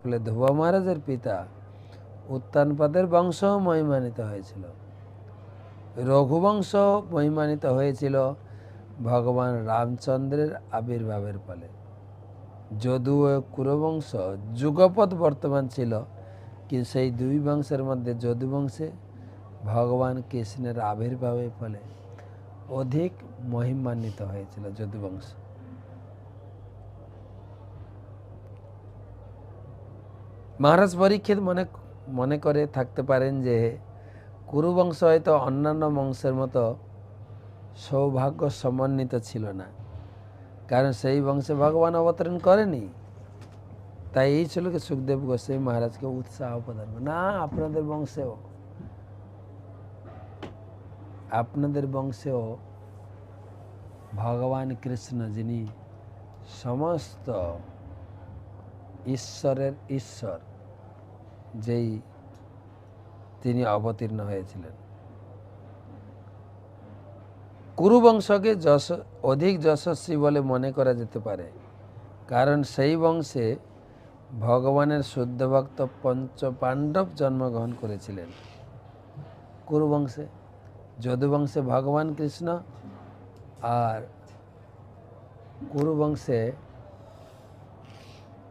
ফলে ধ্রুব মহারাজের পিতা উত্তানপাদের বংশ মহিমানিত হয়েছিল। রঘুবংশ মহিমানিত হয়েছিল ভগবান রামচন্দ্রের আবির্ভাবের ফলে। যদুও কুরবংশ যুগপৎ বর্তমান ছিল, কিন্তু সেই দুই বংশের মধ্যে যদু বংশে ভগবান কৃষ্ণের আবির্ভাবের ফলে অধিক মহিমান্বিত হয়েছিল যদুবংশ মহারাজ পরীক্ষিত মনে মনে করে থাকতে পারেন যে কুরুবংশ হয়তো অন্যান্য বংশের মতো সৌভাগ্য সমন্বিত ছিল না। কারণ সেই বংশে ভগবান অবতরণ করেনি। তাই এই ছিল কি সুখদেব গোস্বামী মহারাজকে উৎসাহ প্রদান করে, না আপনাদের বংশেও। আপনাদের বংশেও ভগবান কৃষ্ণ যিনি সমস্ত ঈশ্বরের ঈশ্বর যেই তিনি অবতীর্ণ হয়েছিলেন। কুরুবংশকে যশ, অধিক যশস্বী বলে মনে করা যেতে পারে, কারণ সেই বংশে ভগবানের শুদ্ধ ভক্ত পঞ্চ পাণ্ডব জন্মগ্রহণ করেছিলেন। কুরুবংশে, যদুবংশে ভগবান কৃষ্ণ আর কুরুবংশে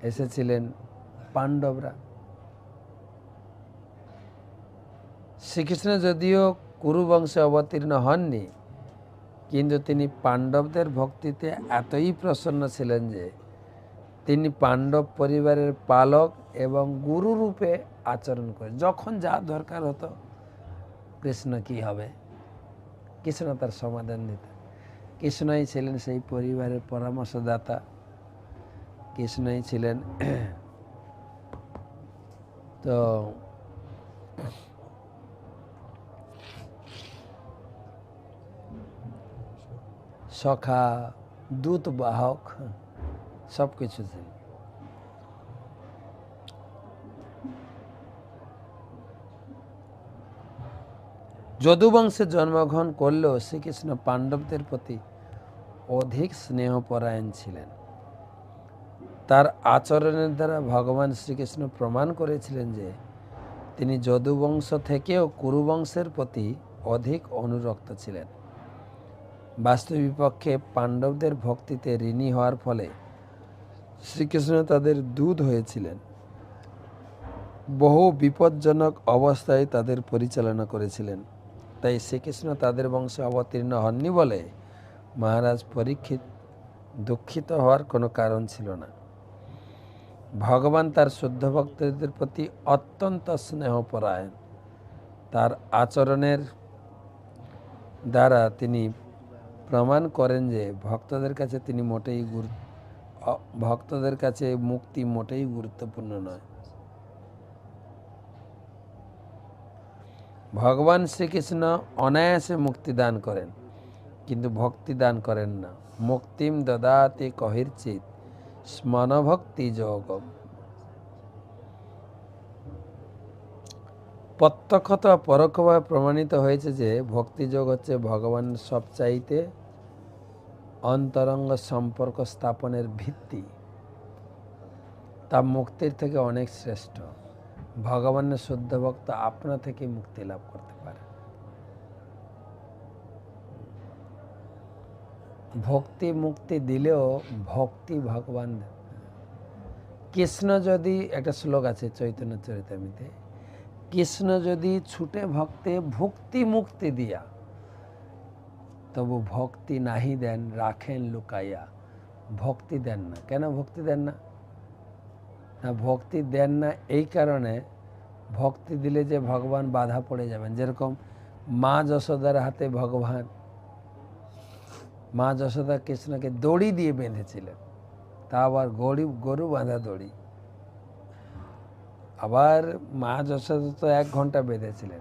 এসেছিলেন পাণ্ডবরা। শ্রীকৃষ্ণ যদিও কুরু বংশে অবতীর্ণ হননি, কিন্তু তিনি পাণ্ডবদের ভক্তিতে এতই প্রসন্ন ছিলেন যে তিনি পাণ্ডব পরিবারের পালক এবং গুরু রূপে আচরণ করে যখন যা দরকার হতো, কৃষ্ণ কি হবে? কৃষ্ণ তার সমাধান দিতেন। কৃষ্ণই ছিলেন সেই পরিবারের পরামর্শদাতা। কৃষ্ণই ছিলেন, তো সখা, দূত বাহক, সব কিছু ছিল যদুবংশে জন্মগ্রহণ করলেও শ্রীকৃষ্ণ পাণ্ডবদের প্রতি অধিক স্নেহপরায়ণ ছিলেন। তার আচরণের দ্বারা ভগবান শ্রীকৃষ্ণ প্রমাণ করেছিলেন যে তিনি যদুবংশ থেকেও কুরুবংশের প্রতি অধিক অনুরক্ত ছিলেন। বাস্তবিপক্ষে পাণ্ডবদের ভক্তিতে ঋণী হওয়ার ফলে শ্রীকৃষ্ণ তাদের দুধ হয়েছিলেন। বহু বিপজ্জনক অবস্থায় তাদের পরিচালনা করেছিলেন। তাই শ্রীকৃষ্ণ তাদের বংশে অবতীর্ণ হননি বলে মহারাজ পরীক্ষিত, দুঃখিত হওয়ার কোনো কারণ ছিল না। ভগবান তার শুদ্ধ ভক্তদের প্রতি অত্যন্ত স্নেহপরায়ণ। তার আচরণের দ্বারা তিনি প্রমাণ করেন যে ভক্তদের কাছে তিনি মোটেই গুরু ভক্তদের কাছে মুক্তি মোটেই গুরুত্বপূর্ণ নয়। ভগবান শ্রীকৃষ্ণ অনায়াসে মুক্তি দান করেন, কিন্তু ভক্তি দান করেন না। মুক্তিম দদাতি কহির্চিত স্মনভক্তি যোগম। প্রত্যক্ষত পরোক্ষভাবে প্রমাণিত হয়েছে যে ভক্তিযোগ হচ্ছে ভগবানের সবচাইতে অন্তরঙ্গ সম্পর্ক স্থাপনের ভিত্তি। তা মুক্তির থেকে অনেক শ্রেষ্ঠ। ভগবানের শুদ্ধ ভক্ত আপনা থেকে মুক্তি লাভ করতে পারে। ভক্তি মুক্তি দিলেও ভক্তি ভগবান কৃষ্ণ যদি একটা শ্লোক আছে চৈতন্য চরিতামিতে কৃষ্ণ যদি ছুটে ভক্তে ভক্তি মুক্তি দিয়া, তবু ভক্তি নাহি দেন, রাখেন লুকাইয়া। ভক্তি দেন না। কেন ভক্তি দেন না? না, ভক্তি দেন না এই কারণে ভক্তি দিলে যে ভগবান বাধা পড়ে যাবেন। যেরকম মা যশোদার হাতে ভগবান, মা যশোদা কৃষ্ণকে দড়ি দিয়ে বেঁধেছিলেন। তা আবার গরু গরু বাঁধা দড়ি। আবার মা যশোদা তো এক ঘণ্টা বেঁধেছিলেন।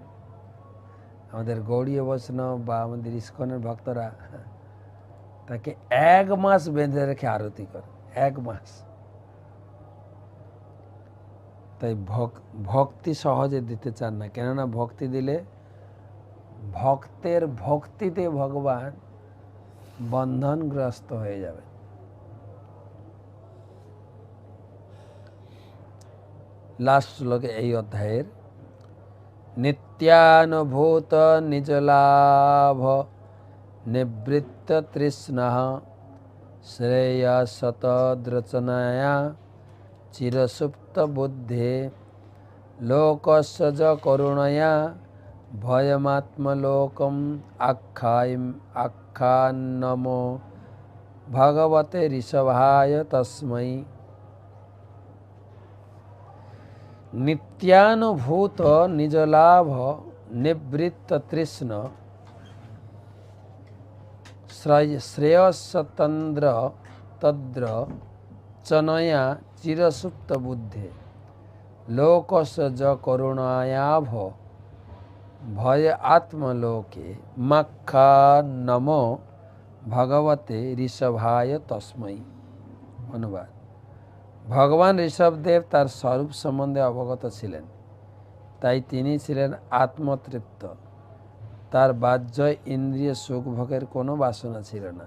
আমাদের গৌড়ীয় বৈষ্ণব বা আমাদের ইস্কনের ভক্তরা তাকে এক মাস বেঁধে রেখে আরতি করে এক মাস। তাই ভক- ভক্তি সহজে দিতে চান না, কেননা ভক্তি দিলে ভক্তের ভক্তিতে ভগবান বন্ধনগ্রস্ত হয়ে যাবে লাস্ট শ্লোকে এই অধ্যায়ের নিত্যানুভূত নিজলাভ নিবৃত্ত তৃষ্ণ শ্রেয়সতদ্রচনায়া চিরসুপ্ত বুদ্ধে লোকসজ করুণয়া ভয়মাত্মলোকম আখ্যায় আখ্যান্নমো ভগবতে ঋষভায় नित्यानुभूत निजलाभ निवृत्त तृष्ण। श्रेयसतंद्र तद्र चनया चिरसुप्त बुद्धे। लोकस ज करुणायाभ भय आत्मलोके मक्खा नमो भगवते ऋषभाय तस्मै। अनुवाद। ভগবান ঋষভদেব তার স্বরূপ সম্বন্ধে অবগত ছিলেন। তাই তিনি ছিলেন আত্মতৃপ্ত। তার বাহ্য ইন্দ্রিয় সুখভোগের কোনো বাসনা ছিল না।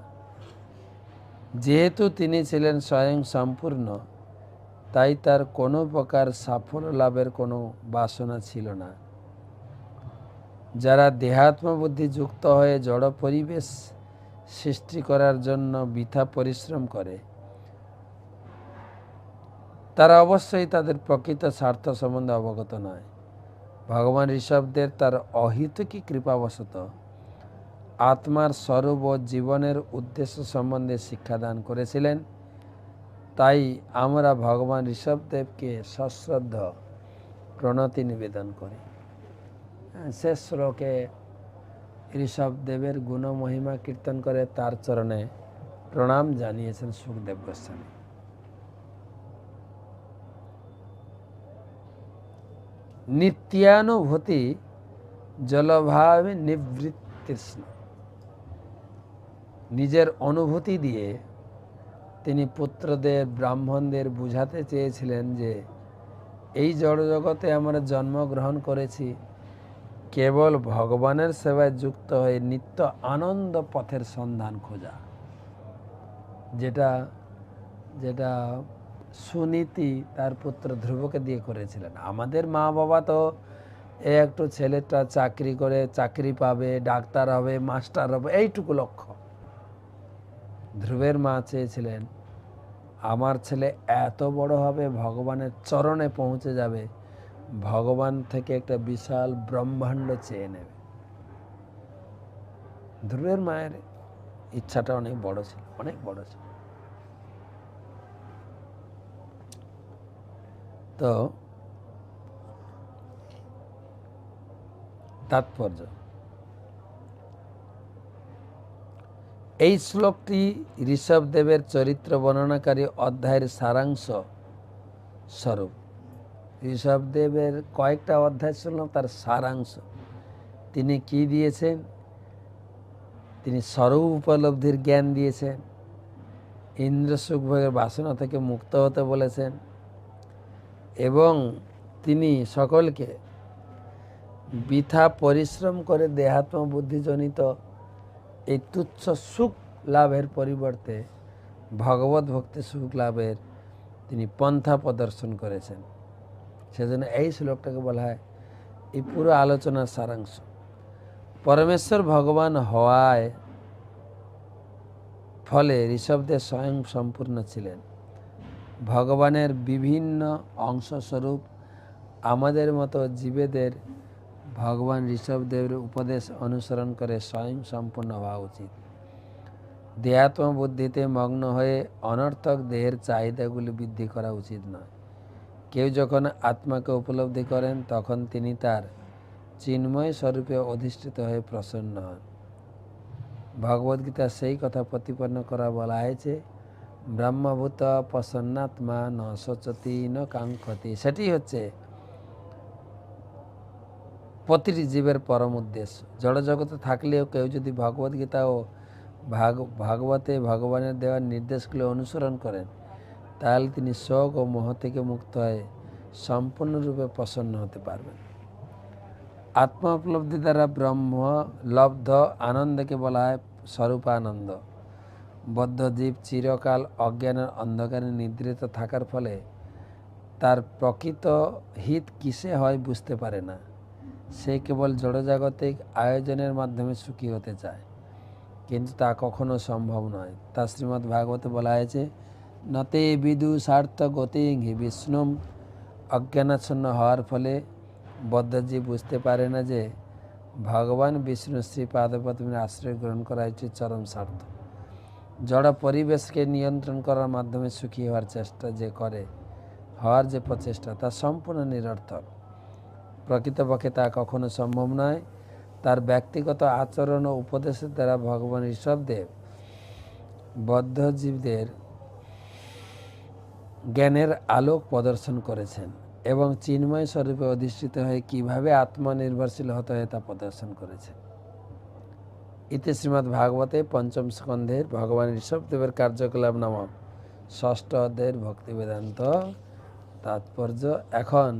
যেহেতু তিনি ছিলেন স্বয়ং সম্পূর্ণ, তাই তার কোনো প্রকার সাফল্য লাভের কোনো বাসনা ছিল না। যারা দেহাত্মবুদ্ধি যুক্ত হয়ে জড় পরিবেশ সৃষ্টি করার জন্য বৃথা পরিশ্রম করে তারা অবশ্যই তাদের প্রকৃত স্বার্থ সম্বন্ধে অবগত নয়। ভগবান ঋষভদের তার অহিতকী কৃপাবশত আত্মার স্বরূপ ও জীবনের উদ্দেশ্য সম্বন্ধে শিক্ষাদান করেছিলেন। তাই আমরা ভগবান ঋষভদেবকে সশ্রদ্ধ প্রণতি নিবেদন করি। শেষ শ্লোকে ঋষভদেবের গুণ মহিমা কীর্তন করে তার চরণে প্রণাম জানিয়েছেন সুখদেব গোস্বামী। নিত্যানুভূতি জলভাবে নিবৃত্তৃষ্ণ। নিজের অনুভূতি দিয়ে তিনি পুত্রদের, ব্রাহ্মণদের বুঝাতে চেয়েছিলেন যে, এই জড়জগতে আমরা জন্মগ্রহণ করেছি, কেবল ভগবানের সেবায় যুক্ত হয়ে নিত্য আনন্দ পথের সন্ধান খোঁজা। যেটা যেটা সুনীতি তার পুত্র ধ্রুবকে দিয়ে করেছিলেন। আমাদের মা বাবা তো এ একটু ছেলেটা চাকরি করে, চাকরি পাবে, ডাক্তার হবে, মাস্টার হবে, এইটুকু লক্ষ্য। ধ্রুবের মা চেয়েছিলেন, আমার ছেলে এত বড় হবে, ভগবানের চরণে পৌঁছে যাবে, ভগবান থেকে একটা বিশাল ব্রহ্মাণ্ড চেয়ে নেবে। ধ্রুবের মায়ের ইচ্ছাটা অনেক বড় ছিল, অনেক বড় ছিল। তো তাৎপর্য। এই শ্লোকটি ঋষভদেবের চরিত্র বর্ণনাকারী অধ্যায়ের সারাংশ স্বরূপ। ঋষভদেবের কয়েকটা অধ্যায় শুনলাম তার সারাংশ। তিনি কি দিয়েছেন? তিনি স্বরূপ উপলব্ধির জ্ঞান দিয়েছেন। ইন্দ্র সুখভোগের বাসনা থেকে মুক্ত হতে বলেছেন। এবং তিনি সকলকে বৃথা পরিশ্রম করে দেহাত্ম বুদ্ধিজনিত এই তুচ্ছ সুখ লাভের পরিবর্তে, ভগবত ভক্তি সুখ লাভের তিনি পন্থা প্রদর্শন করেছেন। সেজন্য এই শ্লোকটাকে বলা হয়, এই পুরো আলোচনার সারাংশ। পরমেশ্বর ভগবান হওয়ায় ফলে ঋষভদেব স্বয়ং সম্পূর্ণ ছিলেন। ভগবানের বিভিন্ন অংশস্বরূপ আমাদের মতো জীবেদের ভগবান ঋষভদেবের উপদেশ অনুসরণ করে স্বয়ং সম্পূর্ণ হওয়া উচিত। দেহাত্ম বুদ্ধিতে মগ্ন হয়ে অনর্থক দেহের চাহিদাগুলি বৃদ্ধি করা উচিত নয়। কেউ যখন আত্মাকে উপলব্ধি করেন, তখন তিনি তার চিন্ময় স্বরূপে অধিষ্ঠিত হয়ে প্রসন্ন হন। ভগবদ্গীতা সেই কথা প্রতিপন্ন করা বলা হয়েছে ব্রহ্মভূত প্রসন্নাত্মা ন সচতি ন কাঙ্ক্ষতি সেটি হচ্ছে প্রতিটি জীবের পরম উদ্দেশ্য। জড়জগতে থাকলেও কেউ যদি ভগবদ্গীতা ও ভাগ, ভাগবতে ভগবানের দেওয়ার নির্দেশগুলো অনুসরণ করেন, তাহলে তিনি শোক ও মোহ থেকে মুক্ত হয়ে সম্পূর্ণরূপে প্রসন্ন হতে পারবেন। আত্মা উপলব্ধি দ্বারা ব্রহ্ম, লব্ধ, আনন্দকে বলা হয় স্বরূপানন্দ। বদ্ধ জীব চিরকাল অজ্ঞানের অন্ধকারে নিদ্রিত থাকার ফলে তার প্রকৃত হিত কিসে হয় বুঝতে পারে না। সে কেবল জড়জাগতিক আয়োজনের মাধ্যমে সুখী হতে চায়। কিন্তু তা কখনো সম্ভব নয়। তা শ্রীমদ্ ভাগবতে বলা হয়েছে, নতে বিদু স্বার্থ গতিং হি বিষ্ণুম। অজ্ঞানাচ্ছন্ন হওয়ার ফলে বদ্ধজীব বুঝতে পারে না যে ভগবান বিষ্ণু শ্রী পাদপদ্মের আশ্রয় গ্রহণ করা হয়েছে চরম স্বার্থ। জড় পরিবেশকে নিয়ন্ত্রণ করার মাধ্যমে সুখী হওয়ার চেষ্টা যে করে, হওয়ার যে প্রচেষ্টা, তা সম্পূর্ণ নিরর্থক। প্রকৃতপক্ষে তা কখনো সম্ভব নয়। তার ব্যক্তিগত আচরণ ও উপদেশের দ্বারা ভগবান ঋষভদেব বদ্ধজীবদের জ্ঞানের আলোক প্রদর্শন করেছেন এবং চিন্ময় স্বরূপে অধিষ্ঠিত হয়ে কীভাবে আত্মনির্ভরশীল হতে হয় তা প্রদর্শন করেছেন। ইতি শ্রীমৎ ভাগবতে পঞ্চম স্কন্ধের ভগবান ঋষভদেবের কার্যকলাপ নামক ষষ্ঠ অধ্যায়ের ভক্তি বেদান্ত তাৎপর্য। এখন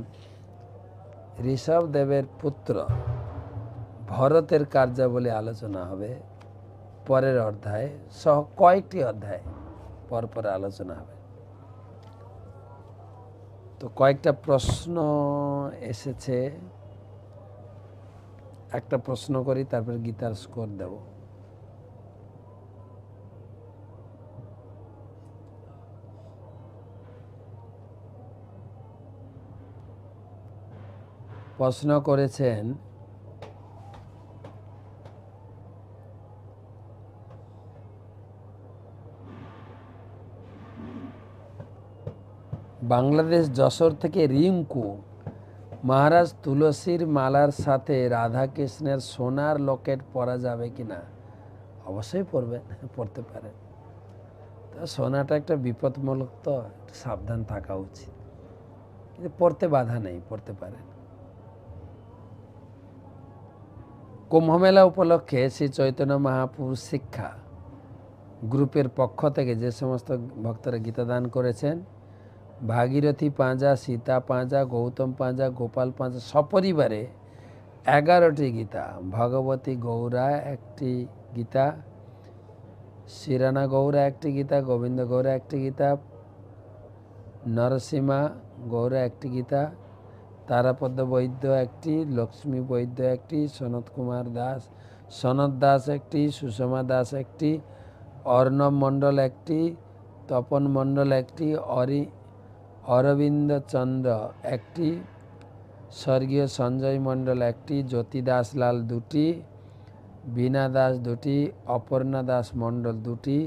ঋষভদেবের পুত্র ভরতের কার্যাবলী আলোচনা হবে। পরের অধ্যায়ে সহ কয়েকটি অধ্যায় পরপর আলোচনা হবে। তো কয়েকটা প্রশ্ন এসেছে। একটা প্রশ্ন করি তারপর গীতার স্কোর দেব। প্রশ্ন করেছেন বাংলাদেশ যশোর থেকে রিঙ্কু মহারাজ তুলসীর মালার সাথে রাধাকৃষ্ণের সোনার লকেট পরা যাবে কি না? অবশ্যই পরবেন পড়তে পারেন তা সোনাটা একটা বিপদমূলক তো সাবধান থাকা উচিত। কিন্তু পড়তে বাধা নেই পড়তে পারেন কুম্ভমেলা উপলক্ষে শ্রী চৈতন্য মহাপুর শিক্ষা। গ্রুপের পক্ষ থেকে যে সমস্ত ভক্তরা গীতা দান করেছেন ভাগীরথী পাঁজা, সীতা পাঁজা, গৌতম পাঁজা, গোপাল পাঁজা সপরিবারে এগারোটি গীতা। ভগবতী গৌরা একটি গীতা শিরানা গৌরা একটি গীতা, গোবিন্দ গৌরা একটি গীতা, নরসীমা গৌরা একটি গীতা, তারাপদ বৈদ্য একটি, লক্ষ্মী বৈদ্য একটি, সনত কুমার দাস, সনত দাস একটি, সুষমা দাস একটি, অর্ণব মণ্ডল একটি, তপন মণ্ডল একটি, অরি অরবিন্দ চন্দ্র, একটি স্বর্গীয় সঞ্জয় মণ্ডল, একটি জ্যোতি দাস লাল দুটি, বীণা দাস দুটি, অপর্ণা দাস মণ্ডল দুটি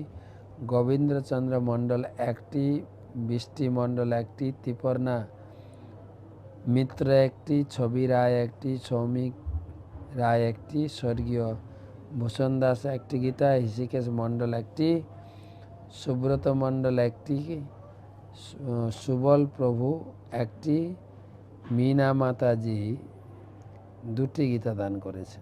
গোবিন্দ্রচন্দ্র মণ্ডল একটি, বৃষ্টি মণ্ডল একটি, ত্রিপর্ণা মিত্র একটি, ছবি রায় একটি, সৌমিক রায় একটি, স্বর্গীয় ভূষণ দাস একটি, গীতা হৃষিকেশ মণ্ডল একটি, সুব্রত মণ্ডল একটি সুবল প্রভু একটি মীনা মাতাজি দুটি গীতা দান করেছে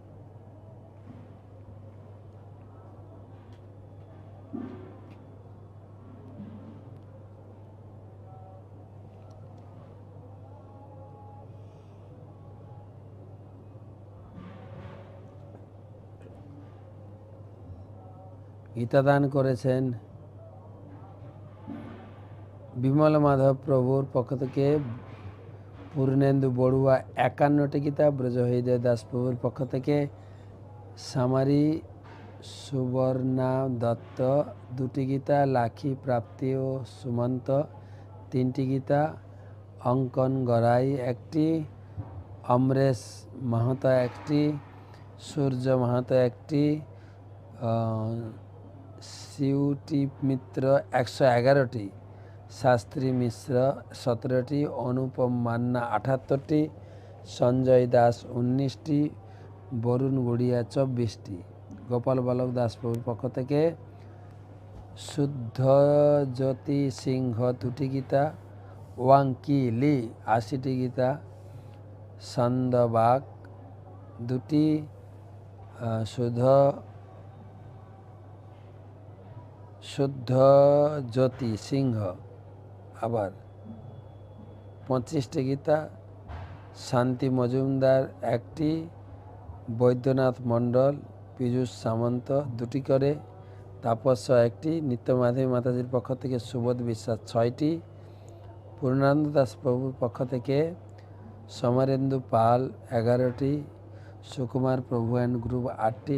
গীতা দান করেছেন বিমল মাধব প্রভুর পক্ষ থেকে পূর্ণেন্দু বড়ুয়া একান্নটি গীতা ব্রজ হৃদয় দাস প্রভুর পক্ষ থেকে সামারি সুবর্ণা দত্ত দুটি গীতা, লাখি প্রাপ্তি ও সুমন্ত তিনটি গীতা, অঙ্কন গড়াই একটি, অমরেশ মাহাতো একটি, সূর্য মাহাতো একটি সিউটি মিত্র একশো এগারোটি। শাস্ত্রী মিশ্র সতেরোটি, অনুপম মান্না আটাত্তরটি সঞ্জয় দাস উনিশটি, বরুণ গুড়িয়া চব্বিশটি। গোপাল বালক দাসবাবুর পক্ষ থেকে শুদ্ধ জ্যোতি সিংহ দুটি গীতা, ওয়াংকি লি আশিটি গীতা সন্দবাগ দুটি শুদ্ধ শুদ্ধ জ্যোতি সিংহ আবার পঁচিশটি গীতা, শান্তি মজুমদার একটি, বৈদ্যনাথ মণ্ডল, পীযূষ সামন্ত দুটি করে, তাপস্য একটি, নিত্যমাধবী মাতাজির পক্ষ থেকে সুবোধ বিশ্বাস ছয়টি, পূর্ণানন্দ দাস প্রভুর পক্ষ থেকে সমরেন্দু পাল এগারোটি, সুকুমার প্রভু অ্যান্ড গ্রুপ আটটি,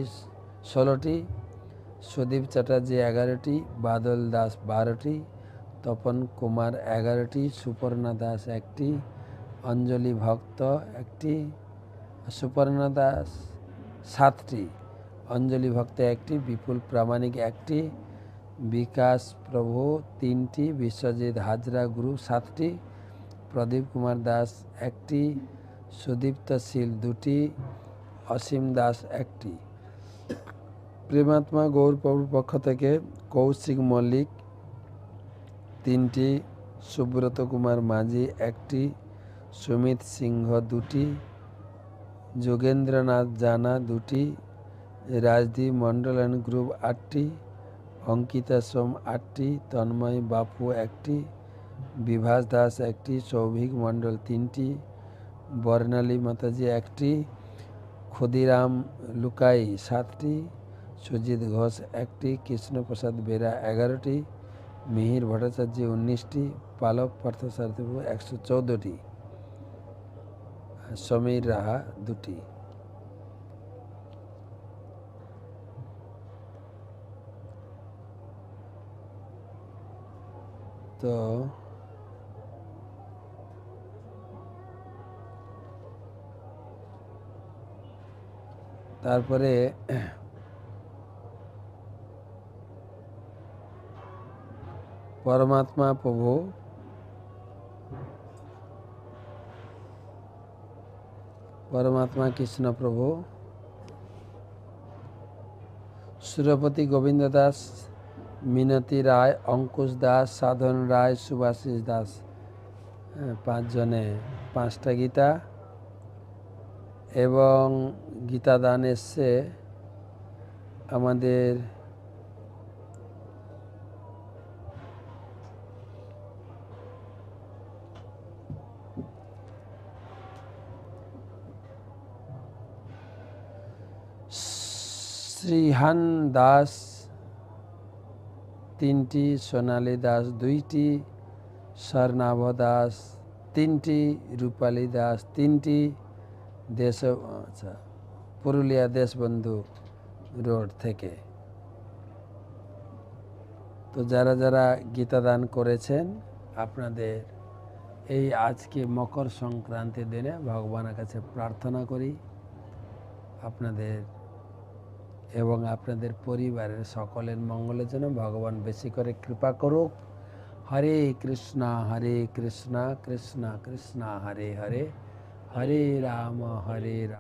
ষোলোটি, সুদীপ চ্যাটার্জি এগারোটি, বাদল দাস বারোটি তপন কুমার এগারোটি, সুপর্ণা দাস একটি, অঞ্জলি ভক্ত একটি, সুপর্ণা দাস সাতটি, অঞ্জলি ভক্ত একটি, বিপুল প্রামাণিক একটি, বিকাশ প্রভু তিনটি, বিশ্বজিৎ হাজরা গ্রুপ সাতটি, প্রদীপ কুমার দাস একটি, সুদীপ্ত শীল দুটি, অসীম দাস একটি। প্রেমাত্মা গৌর প্রভুর পক্ষ থেকে কৌশিক মল্লিক তিনটি, সুব্রত কুমার মাঝি একটি, সুমিত সিংহ দুটি, যোগেন্দ্রনাথ জানা দুটি, রাজদীপ মণ্ডল অ্যান্ড গ্রুপ আটটি, অঙ্কিতা সোম আটটি, তন্ময় বাপু একটি, বিভাস দাস একটি, সৌভিক মণ্ডল তিনটি, বর্ণালী মাতাজি একটি, ক্ষুদিরাম লুকাই সাতটি, সুজিত ঘোষ একটি, কৃষ্ণপ্রসাদ বেরা এগারোটি মিহির ভট্টাচার্য উনিশটি পালক পার্থসারথী একশো চৌদ্দটি সমীর রাহা দুটি। তো তারপরে পরমাত্মা প্রভু। পরমাত্মা কৃষ্ণ প্রভু। সুরপতি গোবিন্দ দাস, মিনতি রায়, অঙ্কুশ দাস, সাধন রায়, সুভাষিস দাস পাঁচজনে পাঁচটা গীতা এবং গীতা দান এসছে। আমাদের শ্রীহান দাস তিনটি, সোনালী দাস দুইটি, স্বর্ণাভ দাস তিনটি, রূপালী দাস তিনটি, দেশ আচ্ছা পুরুলিয়া দেশবন্ধু রোড থেকে। তো যারা যারা গীতা দান করেছেন, আপনাদের এই আজকে মকর সংক্রান্তির দিনে ভগবানের কাছে প্রার্থনা করি, আপনাদের এবং আপনাদের পরিবারের সকলের মঙ্গলের জন্য ভগবান বেশি করে কৃপা করুক। হরে কৃষ্ণ হরে কৃষ্ণ কৃষ্ণ কৃষ্ণ, হরে হরে। হরে রাম হরে রাম।